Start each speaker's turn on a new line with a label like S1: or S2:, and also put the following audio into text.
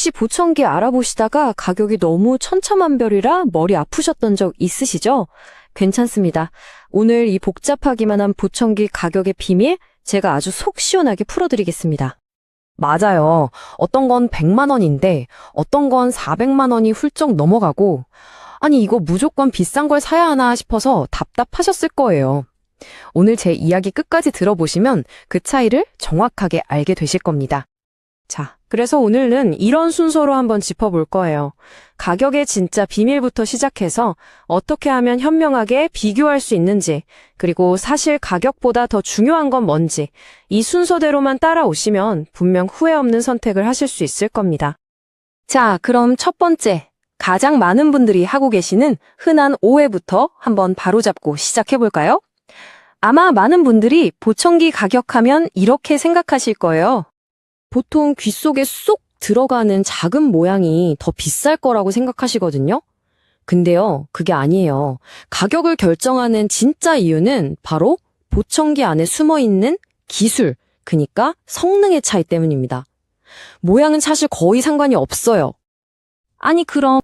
S1: 혹시 보청기 알아보시다가 가격이 너무 천차만별이라 머리 아프셨던 적 있으시죠? 괜찮습니다. 오늘 이 복잡하기만 한 보청기 가격의 비밀 제가 아주 속 시원하게 풀어드리겠습니다.
S2: 맞아요. 어떤 건 100만 원인데 어떤 건 400만 원이 훌쩍 넘어가고 아니 이거 무조건 비싼 걸 사야 하나 싶어서 답답하셨을 거예요. 오늘 제 이야기 끝까지 들어보시면 그 차이를 정확하게 알게 되실 겁니다.
S1: 자, 그래서 오늘은 이런 순서로 한번 짚어볼 거예요. 가격의 진짜 비밀부터 시작해서 어떻게 하면 현명하게 비교할 수 있는지, 그리고 사실 가격보다 더 중요한 건 뭔지, 이 순서대로만 따라오시면 분명 후회 없는 선택을 하실 수 있을 겁니다. 자, 그럼 첫 번째, 가장 많은 분들이 하고 계시는 흔한 오해부터 한번 바로잡고 시작해볼까요? 아마 많은 분들이 보청기 가격하면 이렇게 생각하실 거예요. 보통 귀 속에 쏙 들어가는 작은 모양이 더 비쌀 거라고 생각하시거든요. 근데요, 그게 아니에요. 가격을 결정하는 진짜 이유는 바로 보청기 안에 숨어 있는 기술, 그니까 성능의 차이 때문입니다. 모양은 사실 거의 상관이 없어요. 아니, 그럼